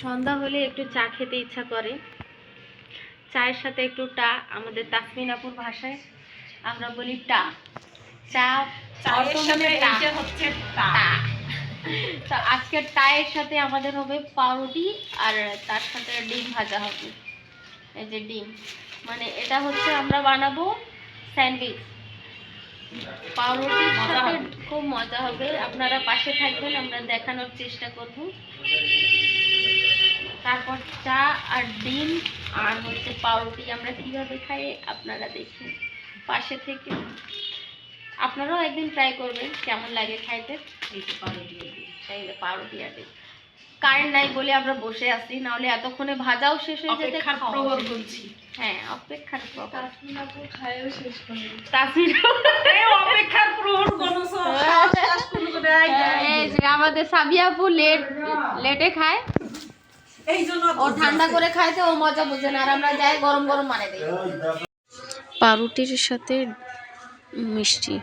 সন্ধ্যা হলে একটু চা খেতে ইচ্ছা করে। চায়ের সাথে একটু টা আমাদের তাসমিন আপুর ভাষায় আমরা বলি টা। চা হচ্ছে টা। তো আজকের টায়ের সাথে আমাদের হবে পাউরুটি আর তার সাথে ডিম ভাজা হবে। এই যে ডিম। মানে এটা হচ্ছে আমরা বানাবো স্যান্ডউইচ। পাউরুটির সাথে খুব মজা হবে। আপনারা পাশে থাকবেন আমরা দেখানোর চেষ্টা করব। তারপর চা আর ডিম আর হচ্ছে পাউরুটি আমরা কীভাবে খাই আপনারা দেখুন। পাশে থেকে আপনারাও একদিন ট্রাই করবেন কেমন লাগে খাইতে। পাউরুটি আর ডিম কারেন্ট নাই বলে আমরা বসে আছি নাহলে এতক্ষণে ভাজাও শেষ হয়ে যেতে অপেক্ষার খাওয়াও প্রহর শেষ। গুনছি হ্যাঁ অপেক্ষার আপু খায়ও শেষ করে তাসমিন এই অপেক্ষার প্রহর গুনছো শেষ করে করে এই যে আমাদের সাবিয়াপু লেট লেটে খায়। এই জন্য ও ঠান্ডা করে খায় তো ও মজা বুঝে না আর আমরা যাই গরম গরম মানে দিই। পাউরুটির সাথে মিষ্টি।